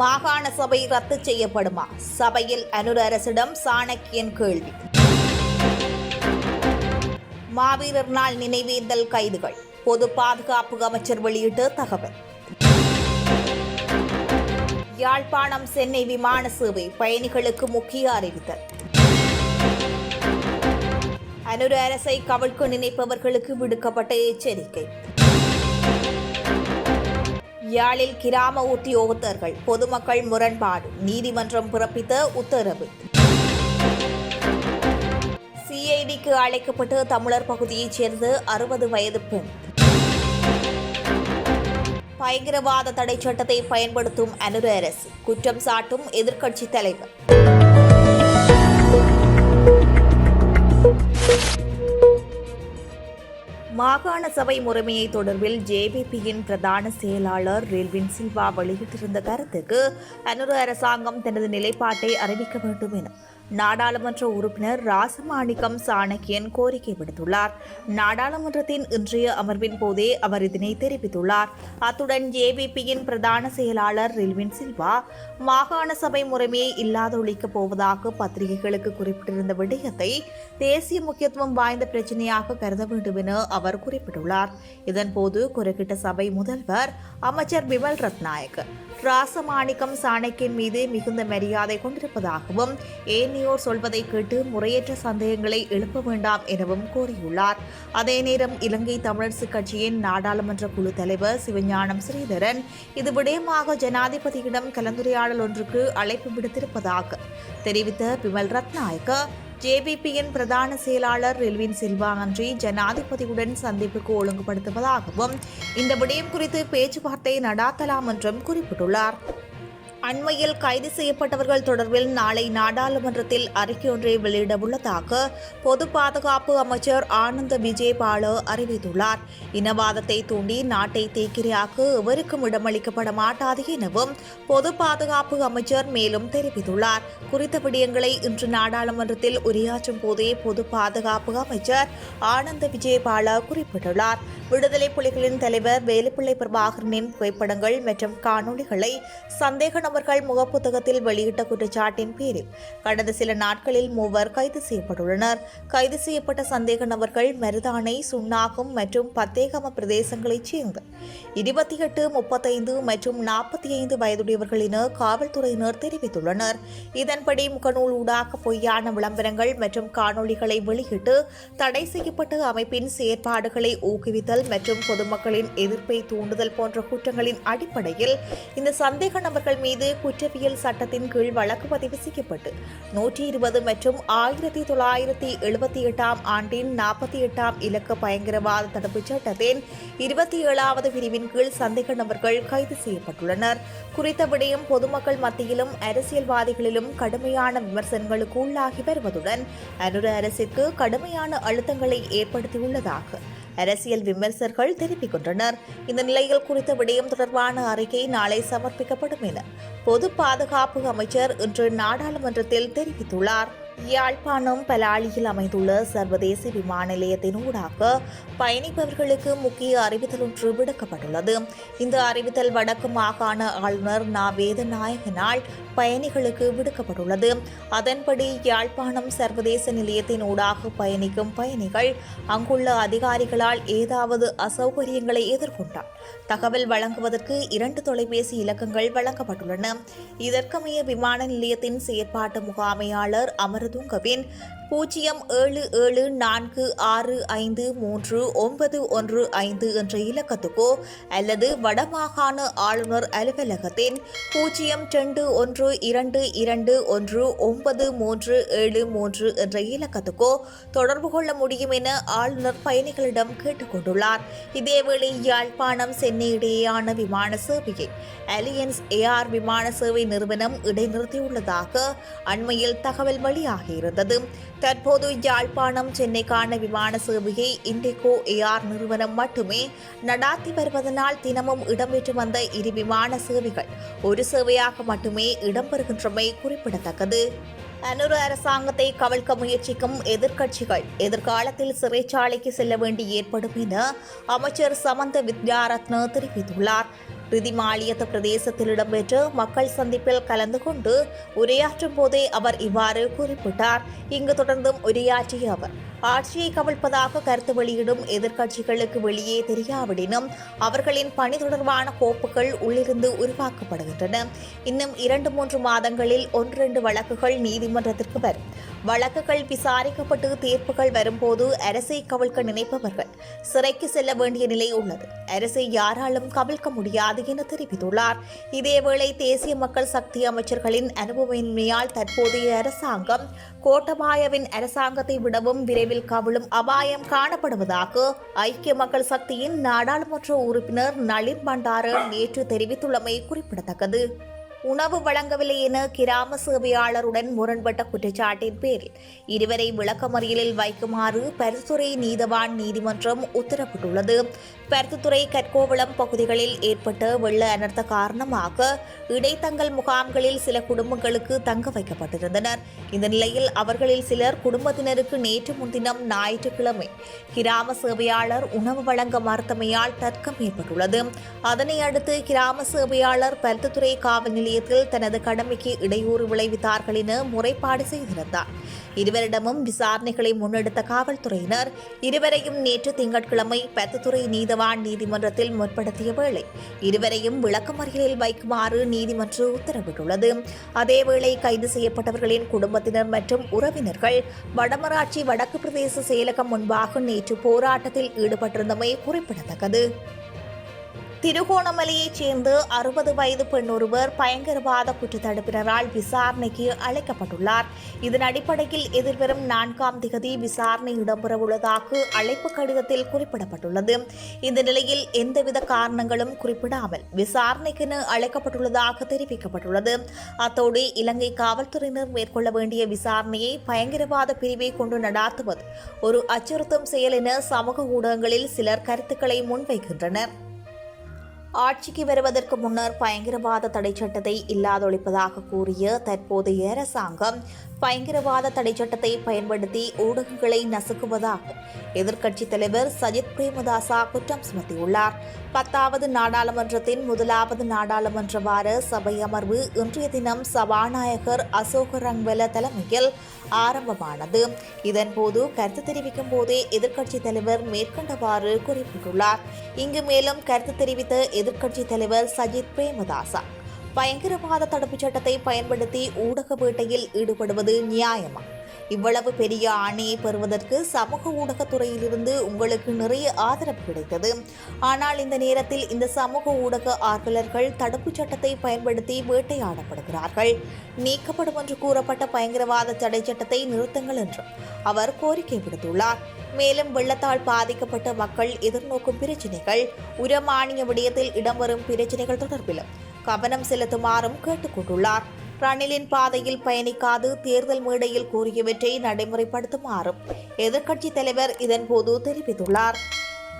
மாகாண சபை ரத்து செய்யப்படுமா? சபையில் அனுர அரசிடம் சாணக்கியன் கேள்வி. மாவீரர் நாள் நினைவேந்தல் கைதுகள். பொது பாதுகாப்பு அமைச்சர் வெளியிட்ட தகவல். யாழ்ப்பாணம் சென்னை விமான சேவை பயணிகளுக்கு முக்கிய அறிவித்தல். அனுர அரசை கவிழ்க்க நினைப்பவர்களுக்கு விடுக்கப்பட்ட எச்சரிக்கை. யாழில் கிராம உத்தியோகத்தர்கள் பொதுமக்கள் முரண்பாடு நீதிமன்றம் பிறப்பித்த உத்தரவு. சிஐடிக்கு அழைக்கப்பட்டு தமிழர் பகுதியைச் சேர்ந்த அறுபது வயது பெண். பயங்கரவாத தடை சட்டத்தை பயன்படுத்தும் அனுர அரசு குற்றம் சாட்டும் எதிர்க்கட்சித் தலைவர். மாகாண சபை முறைமையை தொடர்பில் ஜேபிபியின் பிரதான செயலாளர் ரெல்வின் சில்வா வெளியிட்டிருந்த கருத்துக்கு அனுர அரசாங்கம் தனது நிலைப்பாட்டை அறிவிக்க வேண்டும் என நாடாளுமன்ற உறுப்பினர் ராசமாணிக்கம் சாணக்கியன் கோரிக்கை விடுத்துள்ளார். நாடாளுமன்றத்தின் இன்றைய அமர்வின் போதே அவர் இதனை தெரிவித்துள்ளார். அத்துடன் ஜேபிபியின் பிரதான செயலாளர் ரில்வின் சில்வா மாகாண சபை முறைமையை இல்லாதொழிக்கப் போவதாக பத்திரிகைகளுக்கு குறிப்பிட்டிருந்த விடயத்தை தேசிய முக்கியத்துவம் வாய்ந்த பிரச்சனையாக கருத வேண்டும் என அவர் அவர் குறிப்பிட்டுள்ளார். இதன்போது குறுக்கிட்ட சபை முதல்வர் அமைச்சர் பிமல் ரத்நாயக் ராசமாணிக்கம் சாணக்கியன் மீது மிகுந்த மரியாதை கொண்டிருப்பதாகவும் ஏனையோர் சொல்வதை கேட்டு முறையற்ற சந்தேகங்களை எழுப்ப வேண்டாம் எனவும் கூறியுள்ளார். அதே நேரம் இலங்கை தமிழரசு கட்சியின் நாடாளுமன்ற குழு தலைவர் சிவஞானம் ஸ்ரீதரன் இது விடயமாக ஜனாதிபதியிடம் கலந்துரையாடல் ஒன்றுக்கு அழைப்பு விடுத்திருப்பதாக தெரிவித்த பிமல் ரத்நாயக்க ஜேபிபியின் பிரதான செயலாளர் ரெல்வின் சில்வா அன்றி ஜனாதிபதியுடன் சந்திப்புக்கு ஒழுங்குபடுத்துவதாகவும் இந்த விடயம் குறித்து பேச்சுவார்த்தை நடாத்தலாம் என்றும் குறிப்பிட்டுள்ளார். அண்மையில் கைது செய்யப்பட்டவர்கள் தொடர்பில் நாளை நாடாளுமன்றத்தில் அறிக்கை ஒன்றை வெளியிட உள்ளதாக பொது பாதுகாப்பு அமைச்சர் ஆனந்த விஜயபால அறிவித்துள்ளார். இனவாதத்தை தூண்டி நாட்டை தேக்கிரையாக்க எவருக்கும் இடமளிக்கப்பட மாட்டாது எனவும் பொது பாதுகாப்பு அமைச்சர் மேலும் தெரிவித்துள்ளார். குறித்த விடயங்களை இன்று நாடாளுமன்றத்தில் உரையாற்றும் போதே பொது பாதுகாப்பு அமைச்சர் ஆனந்த விஜயபால குறிப்பிட்டுள்ளார். விடுதலை புலிகளின் தலைவர் வேலுப்பிள்ளை பிரபாகரனின் புகைப்படங்கள் மற்றும் காணொளிகளை சந்தேக நபர்கள் முகப்புத்தகத்தில் வெளியிட்ட குற்றச்சாட்டின் பேரில் கடந்த சில நாட்களில் மூவர் கைது செய்யப்பட்டுள்ளனர். கைது செய்யப்பட்ட சந்தேக நபர்கள் மருதானை சுண்ணாகம் மற்றும் பத்தேகம பிரதேசங்களைச் சேர்ந்த இருபத்தி எட்டு முப்பத்தைந்து மற்றும் நாற்பத்தி ஐந்து வயதுடையவர்கள் என காவல்துறையினர் தெரிவித்துள்ளனர். இதன்படி முகநூல் ஊடாக பொய்யான விளம்பரங்கள் மற்றும் காணொளிகளை வெளியிட்டு தடை செய்யப்பட்ட அமைப்பின் செயற்பாடுகளை ஊக்குவித்தல் மற்றும் பொதுமக்களின் எதிர்ப்பை தூண்டுதல் போன்ற குற்றங்களின் அடிப்படையில் இந்த சந்தேக நபர்கள் மீது குற்றவியல் சட்டத்தின் கீழ் வழக்கு பதிவு செய்யப்பட்டு நூற்றி இருபது மற்றும் ஆயிரத்தி தொள்ளாயிரத்தி எழுபத்தி எட்டாம் ஆண்டின் நாற்பத்தி எட்டாம் இலக்க பயங்கரவாத தடுப்புச் சட்டத்தின் இருபத்தி ஏழாவது பிரிவின் கீழ் சந்தேக நபர்கள் கைது செய்யப்பட்டுள்ளனர். குறித்த விடயம் பொதுமக்கள் மத்தியிலும் அரசியல்வாதிகளிலும் கடுமையான விமர்சனங்களுக்கு உள்ளாகி வருவதுடன் அனுர அரசிற்கு கடுமையான அழுத்தங்களை ஏற்படுத்தியுள்ளதாக அரசியல் விமர்சகர்கள் தெரிவிக்கின்றனர் இந்த நிலையில் குறித்த விடயம் தொடர்பான அறிக்கை நாளை சமர்ப்பிக்கப்படும் என பொது பாதுகாப்பு அமைச்சர் இன்று நாடாளுமன்றத்தில் தெரிவித்துள்ளார். யாழ்ப்பாணம் பலாலியில் அமைந்துள்ள சர்வதேச விமான நிலையத்தின் ஊடாக பயணிப்பவர்களுக்கு முக்கிய அறிவித்தல் ஒன்று விடுக்கப்பட்டுள்ளது. இந்த அறிவித்தல் வடக்கு மாகாண ஆளுநர் நா வேதநாயகனால் பயணிகளுக்கு விடுக்கப்பட்டுள்ளது. அதன்படி யாழ்ப்பாணம் சர்வதேச நிலையத்தின் ஊடாக பயணிக்கும் பயணிகள் அங்குள்ள அதிகாரிகளால் ஏதாவது அசௌகரியங்களை எதிர்கொண்டார். தகவல் வழங்குவதற்கு இரண்டு தொலைபேசி இலக்கங்கள் வழங்கப்பட்டுள்ளன. இதற்கமைய விமான நிலையத்தின் செயற்பாட்டு முகாமையாளர் அமர் அமரதுங்கவின் பூஜ்ஜியம் ஏழு ஏழு நான்கு ஆறு ஐந்து மூன்று ஒன்பது ஒன்று ஐந்து என்ற இலக்கத்துக்கோ அல்லது வடமாகாண ஆளுநர் அலுவலகத்தின் பூஜ்ஜியம் ரெண்டு ஒன்று இரண்டு இரண்டு ஒன்று ஒன்பது மூன்று ஏழு மூன்று என்ற இலக்கத்துக்கோ தொடர்பு கொள்ள முடியும் என ஆளுநர் பயணிகளிடம் கேட்டுக்கொண்டுள்ளார். இதேவேளை யாழ்ப்பாணம் சென்னை இடையேயான விமான சேவையை அலியன்ஸ் ஏஆர் விமான சேவை நிறுவனம் இடைநிறுத்தியுள்ளதாக அண்மையில் தகவல் வெளியாகியிருந்தது. தற்போது யாழ்ப்பாணம் சென்னைக்கான விமான சேவையை இண்டிகோ ஏஆர் நிறுவனம் மட்டுமே நடாத்தி வருவதனால் தினமும் இடம்பெற்று வந்த இரு விமான சேவைகள் ஒரு சேவையாக மட்டுமே இடம்பெறுகின்றமை குறிப்பிடத்தக்கது. அனுர அரசாங்கத்தை கவிழ்க்க முயற்சிக்கும் எதிர்க்கட்சிகள் எதிர்காலத்தில் சிறைச்சாலைக்கு செல்ல வேண்டி ஏற்படும் என அமைச்சர் சமந்த வித்யாரத்ன தெரிவித்துள்ளார். ரிதிமாலியத்த பிரதேசத்தில் இடம்பெற்ற மக்கள் சந்திப்பில் கலந்து கொண்டு உரையாற்றும் போதே அவர் இவ்வாறு குறிப்பிட்டார். இங்கு தொடர்ந்தும் உரையாற்றிய அவர் ஆட்சியை கவிழ்ப்பதாக கருத்து வெளியிடும் எதிர்க்கட்சிகளுக்கு வெளியே தெரியாவிடினும் அவர்களின் பணி தொடர்பான கோப்புகள் உள்ளிருந்து உருவாக்கப்படுகின்றன. இன்னும் இரண்டு மூன்று மாதங்களில் ஒன்றிரண்டு வழக்குகள் நீதிமன்றத்திற்கு வரும். வழக்குகள் விசாரிக்கப்பட்டு தீர்ப்புகள் வரும்போது அரசை கவிழ்க்க நினைப்பவர்கள் சிறைக்கு செல்ல வேண்டிய நிலை உள்ளது. அரசை யாராலும் கவிழ்க்க முடியாது என தெரிவித்துள்ளார். இதேவேளை தேசிய மக்கள் சக்தி அமைச்சர்களின் அனுபவமின்மையால் தற்போதைய அரசாங்கம் கோட்டபாயவின் அரசாங்கத்தை விடவும் விரைவில் கவிழும் அபாயம் காணப்படுவதாக ஐக்கிய மக்கள் சக்தியின் நாடாளுமன்ற உறுப்பினர் நளின் பண்டார நேற்று தெரிவித்துள்ளமை குறிப்பிடத்தக்கது. உணவு வழங்கவில்லை என கிராம சேவையாளருடன் முரண்பட்ட குற்றச்சாட்டின் பேரில் இருவரை விளக்கமறியலில் வைக்குமாறு பருத்துறை நீதவான் நீதிமன்றம் உத்தரவிட்டுள்ளது. பருத்துத்துறை கற்கோவளம் பகுதிகளில் ஏற்பட்ட வெள்ள அனர்த்த காரணமாக இடைத்தங்கல் முகாம்களில் சில குடும்பங்களுக்கு தங்க வைக்கப்பட்டிருந்தனர். இந்த நிலையில் அவர்களில் சிலர் குடும்பத்தினருக்கு நேற்று முன்தினம் ஞாயிற்றுக்கிழமை கிராம சேவையாளர் உணவு வழங்க மறுத்தமையால் தர்க்கம் ஏற்பட்டுள்ளது. அதனை அடுத்து கிராம சேவையாளர் பருத்துத்துறை காவல் நிலையத்தில் தனது கடமைக்கு இடையூறு விளைவித்தார்கள் என முறைப்பாடு செய்திருந்தார். இருவரிடமும் விசாரணைகளை முன்னெடுத்த காவல்துறையினர் இருவரையும் நேற்று திங்கட்கிழமை பத்துத்துறை நீதவான் நீதிமன்றத்தில் முற்படுத்திய வேளை இருவரையும் விளக்கமறியலில் வைக்குமாறு நீதிமன்றம் உத்தரவிட்டுள்ளது. அதேவேளை கைது செய்யப்பட்டவர்களின் குடும்பத்தினர் மற்றும் உறவினர்கள் வடமராட்சி வடக்கு பிரதேச செயலகம் முன்பாக நேற்று போராட்டத்தில் ஈடுபட்டிருந்தமை குறிப்பிடத்தக்கது. திருகோணமலையைச் சேர்ந்த அறுபது வயது பெண் ஒருவர் பயங்கரவாத குற்றத்தடுப்பினரால் விசாரணைக்கு அழைக்கப்பட்டுள்ளார். இதன் அடிப்படையில் எதிர்வரும் நான்காம் திகதி விசாரணை இடம்பெறவுள்ளதாக அழைப்பு கடிதத்தில் குறிப்பிடப்பட்டுள்ளது. இந்த நிலையில் எந்தவித காரணங்களும் குறிப்பிடாமல் விசாரணைக்கென அழைக்கப்பட்டுள்ளதாக தெரிவிக்கப்பட்டுள்ளது. அத்தோடு இலங்கை காவல்துறையினர் மேற்கொள்ள வேண்டிய விசாரணையை பயங்கரவாத பிரிவை கொண்டு நடாத்துவது ஒரு அச்சுறுத்தும் செயல் என சமூக ஊடகங்களில் சிலர் கருத்துக்களை முன்வைக்கின்றனர். ஆட்சிக்கு வருவதற்கு முன்னர் பயங்கரவாத தடை சட்டத்தை இல்லாதொழிப்பதாக கூறிய தற்போதைய அரசாங்கம் பயங்கரவாத தடை சட்டத்தை பயன்படுத்தி ஊடகங்களை நசுக்குவதாக எதிர்க்கட்சித் தலைவர் சஜித் பிரேமதாசா குற்றம் சுமத்தியுள்ளார். பத்தாவது நாடாளுமன்றத்தின் முதலாவது நாடாளுமன்ற வார சபை அமர்வு இன்றைய தினம் சபாநாயகர் அசோக ரங்வெல தலைமையில் ஆரம்பமானது. இதன்போது கருத்து தெரிவிக்கும் போதே எதிர்க்கட்சித் தலைவர் மேற்கண்டவாறு குறிப்பிட்டுள்ளார். இங்கு மேலும் கருத்து தெரிவித்த எதிர்க்கட்சித் தலைவர் சஜித் பிரேமதாசா. பயங்கரவாத தடுப்புச் சட்டத்தை பயன்படுத்தி ஊடக வேட்டையில் ஈடுபடுவது நியாயமா? இவ்வளவு பெரிய ஆணையை பெறுவதற்கு சமூக ஊடகத்துறையிலிருந்து உங்களுக்கு நிறைய ஆதரவு கிடைத்தது. ஆனால் இந்த நேரத்தில் இந்த சமூக ஊடக ஆர்வலர்கள் தடுப்புச் சட்டத்தை பயன்படுத்தி வேட்டையாடப்படுகிறார்கள். நீக்கப்படும் என்று கூறப்பட்ட பயங்கரவாத தடை சட்டத்தை நிறுத்துங்கள் என்றும் அவர் கோரிக்கை விடுத்துள்ளார். மேலும் வெள்ளத்தால் பாதிக்கப்பட்ட மக்கள் எதிர்நோக்கும் பிரச்சினைகள் உரமானிய விடயத்தில் இடம்பெறும் பிரச்சினைகள் தொடர்பிலும் கவனம் செலுத்துமாறும் கேட்டுக்கொண்டுள்ளார். ரணிலின் பாதையில் பயணிக்காது தேர்தல் மேடையில் கூறியவற்றை நடைமுறைப்படுத்துமாறும் எதிர்க்கட்சித் தலைவர் இதன்போது தெரிவித்துள்ளார்.